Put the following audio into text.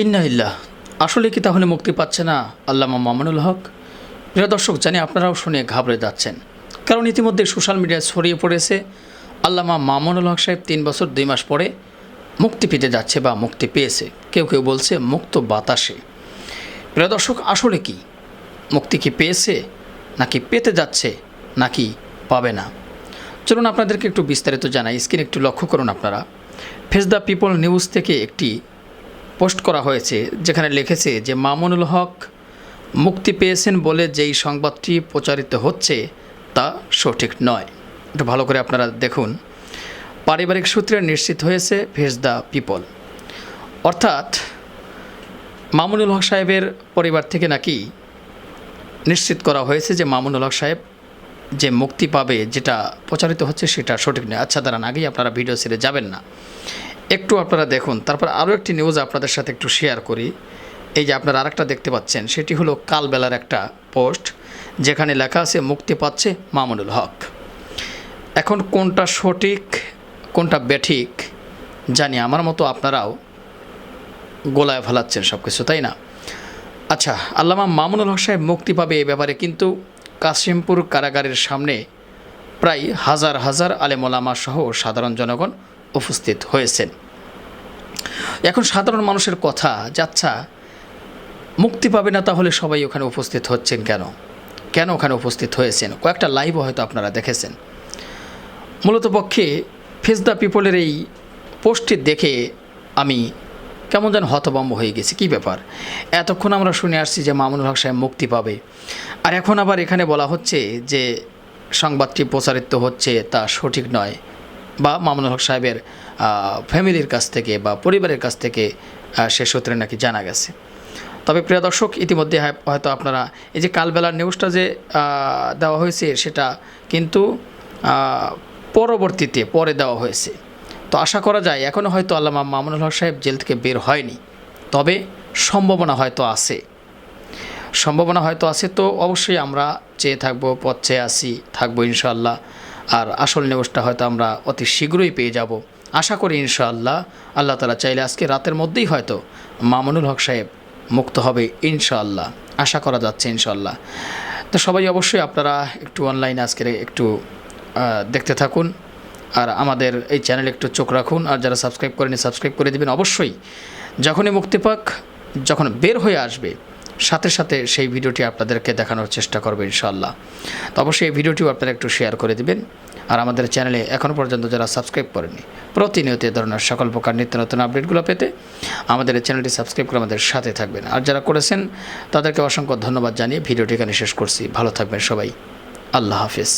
ইন্নাইল্লাহ আসলে কি তাহলে মুক্তি পাচ্ছে না আল্লামা মামুনুল হক? প্রিয় দর্শক, জানি আপনারাও শুনে ঘাবড়ে যাচ্ছেন। কারণ ইতিমধ্যে সোশ্যাল মিডিয়ায় ছড়িয়ে পড়েছে, আল্লামা মামুনুল হক সাহেব তিন বছর দুই মাস পরে মুক্তি পেতে যাচ্ছে বা মুক্তি পেয়েছে। কেউ কেউ বলছে মুক্ত বাতাসে। প্রিয় দর্শক, আসলে কি? মুক্তি কি পেয়েছে, নাকি পেতে যাচ্ছে, নাকি পাবে না? চলুন আপনাদেরকে একটু বিস্তারিত জানাই। স্ক্রিন একটু লক্ষ্য করুন আপনারা। ফেস দ্য পিপল নিউজ থেকে একটি পোস্ট করা হয়েছে, যেখানে লিখেছে যে মামুনুল হক মুক্তি পেয়েছেন বলে যেই সংবাদটি প্রচারিত হচ্ছে তা সঠিক নয়। একটু ভালো করে আপনারা দেখুন। পারিবারিক সূত্রে নিশ্চিত হয়েছে ফেস দ্য পিপল। অর্থাৎ মামুনুল হক সাহেবের পরিবার থেকে নাকি নিশ্চিত করা হয়েছে যে মামুনুল হক সাহেব যে মুক্তি পাবে যেটা প্রচারিত হচ্ছে সেটা সঠিক নয়। আচ্ছা দাঁড়ান, আগেই আপনারা ভিডিও ছেড়ে যাবেন না। একটু আপনারা দেখুন। তারপর আরও একটি নিউজ আপনাদের সাথে একটু শেয়ার করি। এই যে আপনারা আরেকটা দেখতে পাচ্ছেন, সেটি হলো কালবেলার একটা পোস্ট যেখানে লেখা আছে, মুক্তি পাচ্ছে মামুনুল হক। এখন কোনটা সঠিক, কোনটা বেঠিক, জানি আমার মতো আপনারাও গোলায় ফেলাচ্ছেন সব কিছু তাই না? আচ্ছা আল্লামা মামুনুল হক সাহেব মুক্তি পাবে এ ব্যাপারে কিন্তু কাশিমপুর কারাগারের সামনে প্রায় হাজার হাজার আলেমোলামা সহ সাধারণ জনগণ উপস্থিত হয়েছেন। এখন সাধারণ মানুষের কথা যাচ্ছা মুক্তি পাবে না তাহলে সবাই ওখানে উপস্থিত হচ্ছেন কেন? কেন ওখানে উপস্থিত হয়েছেন? কয়েকটা লাইভও হয়তো আপনারা দেখেছেন। মূলত পক্ষে ফেস দ্য পিপলের এই পোস্টটি দেখে আমি কেমন যেন হতভম্ব হয়ে গেছি। কী ব্যাপার? এতক্ষণ আমরা শুনে আসছি যে মামুনুল হক সাহেব মুক্তি পাবে। আর এখন আবার এখানে বলা হচ্ছে যে সংবাদটি প্রচারিত হচ্ছে তা সঠিক নয় বা মামুনুল হক সাহেবের ফ্যামিলির কাছ থেকে বা পরিবারের কাছ থেকে সে সূত্রে নাকি জানা গেছে। তবে প্রিয় দর্শক, ইতিমধ্যে হয়- হয়তো আপনারা এই যে কালবেলার নিউজটা যে দেওয়া হয়েছে, সেটা কিন্তু পরবর্তীতে পরে দেওয়া হয়েছে। তো আশা করা যায় এখনও হয়তো আল্লামা মামুনুল হক সাহেব জেল থেকে বের হয়নি। তবে সম্ভাবনা হয়তো আছে। সম্ভাবনা হয়তো আছে, তো অবশ্যই আমরা চেয়ে থাকব, পথ চেয়ে আসি, থাকব ইনশাল্লাহ আর আসল নিউজটা হয়তো আমরা অতি শীঘ্রই পেয়ে যাব। আশা করি ইনশাআল্লাহ আল্লাহ তালা চাইলে আজকে রাতের মধ্যেই হয়তো মামুনুল হক সাহেব মুক্ত হবে ইনশাআল্লাহ। আশা করা যাচ্ছে ইনশাআল্লাহ। তো সবাই অবশ্যই আপনারা একটু অনলাইনে আজকের একটু দেখতে থাকুন আর আমাদের এই চ্যানেলে একটু চোখ রাখুন আর যারা সাবস্ক্রাইব করেনি সাবস্ক্রাইব করে দেবেন অবশ্যই। যখনই মুক্তি পাক, যখন বের হয়ে আসবে সাথে সাথে সেই ভিডিওটি আপনাদেরকে দেখানোর চেষ্টা করবে ইনশাল্লাহ তো অবশ্যই এই ভিডিওটিও আপনারা একটু শেয়ার করে দিবেন। আর আমাদের চ্যানেলে এখনও পর্যন্ত যারা সাবস্ক্রাইব করেনি, প্রতিনিয়ত এ ধরনের সকল প্রকার নিত্য নতুন আপডেটগুলো পেতে আমাদের চ্যানেলটি সাবস্ক্রাইব করে আমাদের সাথে থাকবেন। আর যারা করেছেন, তাদেরকে অসংখ্য ধন্যবাদ জানিয়ে ভিডিওটি এখানে শেষ করছি। ভালো থাকবেন সবাই। আল্লাহ হাফিজ।